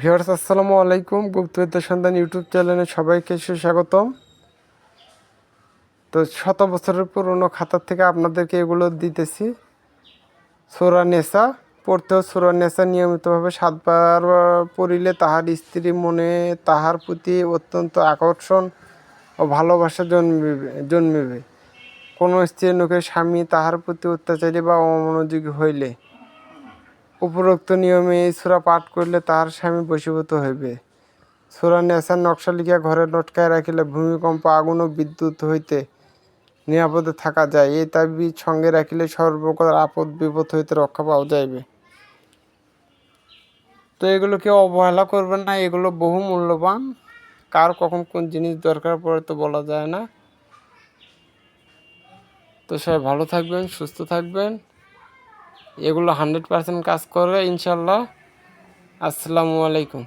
Viewers, আসসালামু আলাইকুম। গুপ্তবিদ্যা সন্ধান ইউটিউব চ্যানেলে সবাইকে সুস্বাগতম। তো শত বছরের পুরনো খাতার থেকে আপনাদেরকে এগুলো দিতেছি। সোরা নেশা পড়তেও সোরা নেশা নিয়মিতভাবে সাতবার পড়িলে তাহার স্ত্রী মনে তাহার প্রতি অত্যন্ত আকর্ষণ ও ভালোবাসা জন্মিবে জন্মিবে। কোনো স্ত্রীর মুখে স্বামী তাহার প্রতি অত্যাচারী বা অমনোযোগী হইলে উপরোক্ত নিয়মে এই সূরা পাঠ করিলে তাহার স্বামী বশীভূত হইবে। সূরা নেশার নকশা লিখিয়া ঘরে লটকায় রাখিলে ভূমিকম্প, আগুন ও বিদ্যুৎ হইতে নিরাপদে থাকা যায়। এই তাবিজ সঙ্গে রাখিলে সর্বপ্রকার আপদ, বিপদ হইতে রক্ষা পাওয়া যাইবে। তো এগুলো কেউ অবহেলা করবেন না, এগুলো বহু মূল্যবান। কার কখন কোন জিনিস দরকার পড়ে তো বলা যায় না। তো সবাই ভালো থাকবেন, সুস্থ থাকবেন। এগুলো হান্ড্রেড পার্সেন্ট কাজ করবে ইনশাল্লাহ। আসসালামু আলাইকুম।